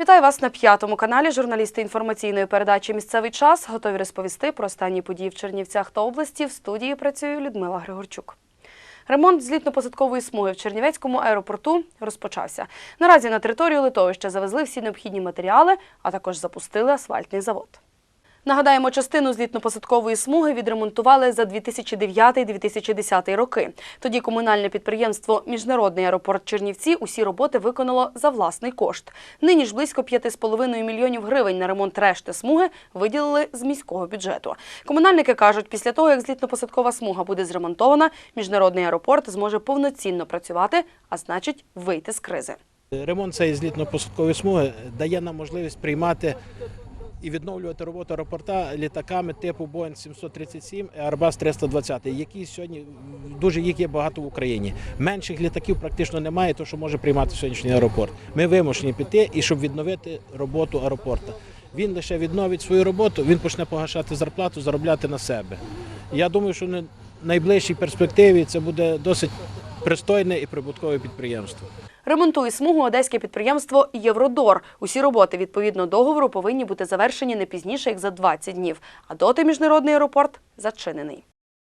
Вітаю вас на п'ятому каналі. Журналісти інформаційної передачі Місцевий час готові розповісти про останні події в Чернівцях та області. В студії працює Людмила Григорчук. Ремонт злітно-посадкової смуги в Чернівецькому аеропорту розпочався. Наразі на територію литовища завезли всі необхідні матеріали, а також запустили асфальтний завод. Нагадаємо, частину злітно-посадкової смуги відремонтували за 2009-2010 роки. Тоді комунальне підприємство Міжнародний аеропорт Чернівці усі роботи виконало за власний кошт. Нині ж близько 5,5 мільйонів гривень на ремонт решти смуги виділили з міського бюджету. Комунальники кажуть, після того, як злітно-посадкова смуга буде зремонтована, міжнародний аеропорт зможе повноцінно працювати, а значить вийти з кризи. Ремонт цієї злітно-посадкової смуги дає нам можливість приймати і відновлювати роботу аеропорта літаками типу Boeing 737 і Airbus 320, які сьогодні дуже їх є багато в Україні. Менших літаків практично немає, то що може приймати сьогоднішній аеропорт. Ми вимушені піти і щоб відновити роботу аеропорта. Він лише відновить свою роботу, він почне погашати зарплату, заробляти на себе. Я думаю, що в найближчій перспективі це буде досить пристойне і прибуткове підприємство. Ремонтує смугу одеське підприємство Євродор. Усі роботи відповідно договору повинні бути завершені не пізніше як за 20 днів. А доти міжнародний аеропорт зачинений.